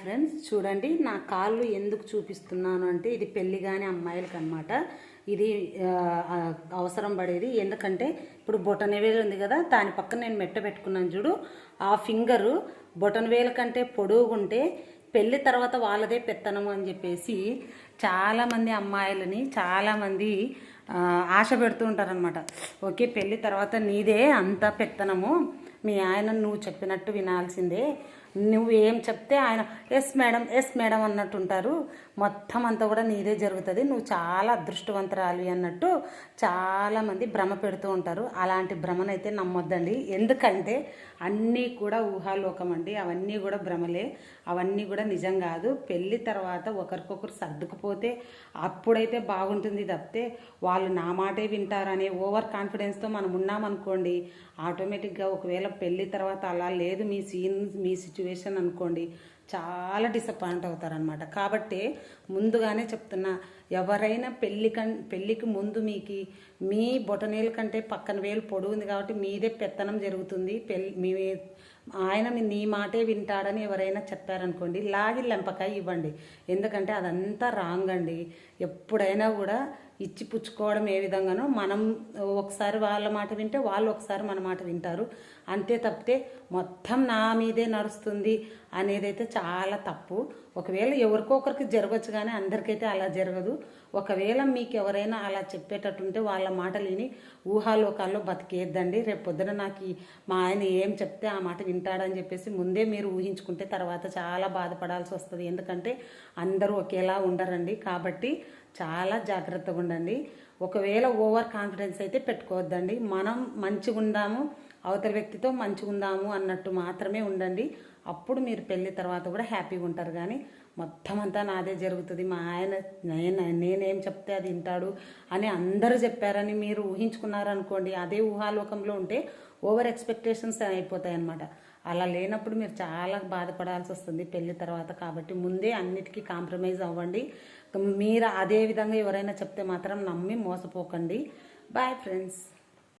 Friends చూడండి నా కాళ్ళు ఎందుకు చూపిస్తున్నాను అంటే ఇది పెళ్ళి కాని అమ్మాయిలకి అనమాట ఇది అవసరం పడేది. ఎందుకంటే ఇప్పుడు బొటన వేలు ఉంది కదా దాని పక్కన నేను మెట్ట పెట్టుకున్నాను చూడు. ఆ ఫింగరు బొటన వేలు కంటే పొడుగుంటే పెళ్ళి తర్వాత వాళ్ళదే పెత్తనం అని చెప్పేసి చాలామంది అమ్మాయిలని చాలామంది ఆశ పెడుతూ ఉంటారనమాట ఓకే పెళ్ళి తర్వాత నీదే అంత పెత్తనము. మీ ఆయన నువ్వు చెప్పినట్టు వినాల్సిందే. నువ్వు ఏం చెప్తే ఆయన ఎస్ మేడం ఎస్ మేడం అన్నట్టు ఉంటారు. మొత్తం అంతా కూడా నీదే జరుగుతుంది. నువ్వు చాలా అదృష్టవంతరాలి అన్నట్టు చాలామంది భ్రమ పెడుతూ ఉంటారు. అలాంటి భ్రమనైతే నమ్మొద్దండి. ఎందుకంటే అన్నీ కూడా ఊహాలోకం అండి. అవన్నీ కూడా భ్రమలే. అవన్నీ కూడా నిజం కాదు. పెళ్ళి తర్వాత ఒకరికొకరు సర్దుకుపోతే అప్పుడైతే బాగుంటుంది తప్పితే వాళ్ళు వాళ్ళు నా మాటే వింటారనే ఓవర్ కాన్ఫిడెన్స్తో మనం ఉన్నామనుకోండి ఆటోమేటిక్గా ఒకవేళ పెళ్ళి తర్వాత అలా లేదు మీ సీన్ మీ సిచ్యువేషన్ అనుకోండి చాలా డిసప్పాయింట్ అవుతారనమాట కాబట్టి ముందుగానే చెప్తున్నా ఎవరైనా పెళ్ళి కం పెళ్ళికి ముందు మీకు మీ బొటనేలు కంటే పక్కన వేలు పొడుగు ఉంది కాబట్టి మీదే పెత్తనం జరుగుతుంది. పెళ్ళి మీ ఆయన మీ నీ మాటే వింటాడని ఎవరైనా చెప్పారనుకోండి లాగి లెంపకాయ ఇవ్వండి. ఎందుకంటే అదంతా రాంగ్ అండి. ఎప్పుడైనా కూడా ఇచ్చి పుచ్చుకోవడం ఏ విధంగానో మనం ఒకసారి వాళ్ళ మాట వింటే వాళ్ళు ఒకసారి మన మాట వింటారు. అంతే తప్పితే మొత్తం నా మీదే నడుస్తుంది అనేదైతే చాలా తప్పు. ఒకవేళ ఎవరికొకరికి జరగచ్చు కానీ అందరికైతే అలా జరగదు. ఒకవేళ మీకు ఎవరైనా అలా చెప్పేటట్టుంటే వాళ్ళ మాట విని ఊహాలోకాల్లో బతికేద్దండి. రేపు పొద్దున నాకు మా ఆయన ఏం చెప్తే ఆ మాట వింటాడని చెప్పేసి ముందే మీరు ఊహించుకుంటే తర్వాత చాలా బాధపడాల్సి వస్తుంది. ఎందుకంటే అందరూ ఒకేలా ఉండరండి. కాబట్టి చాలా జాగ్రత్తగా ఉండండి. ఒకవేళ ఓవర్ కాన్ఫిడెన్స్ అయితే పెట్టుకోవద్దండి. మనం మంచిగా ఉందాము అవతల వ్యక్తితో మంచిగా ఉందాము అన్నట్టు మాత్రమే ఉండండి. అప్పుడు మీరు పెళ్ళి తర్వాత కూడా హ్యాపీగా ఉంటారు కానీ మొత్తం అంతా నాదే జరుగుతుంది. మా ఆయన నేను నేనేం చెప్తే అది వింటాడు అని అందరూ చెప్పారని మీరు ఊహించుకున్నారనుకోండి. అదే ఊహాలోకంలో ఉంటే ఓవర్ ఎక్స్పెక్టేషన్స్ అయిపోతాయి అన్నమాట అలా లేనప్పుడు మీరు చాలా బాధపడాల్సి వస్తుంది పెళ్ళి తర్వాత కాబట్టి. ముందే అన్నిటికీ కాంప్రమైజ్ అవ్వండి. మీరు అదే విధంగా ఎవరైనా చెప్తే మాత్రం నమ్మి మోసపోకండి. Bye friends.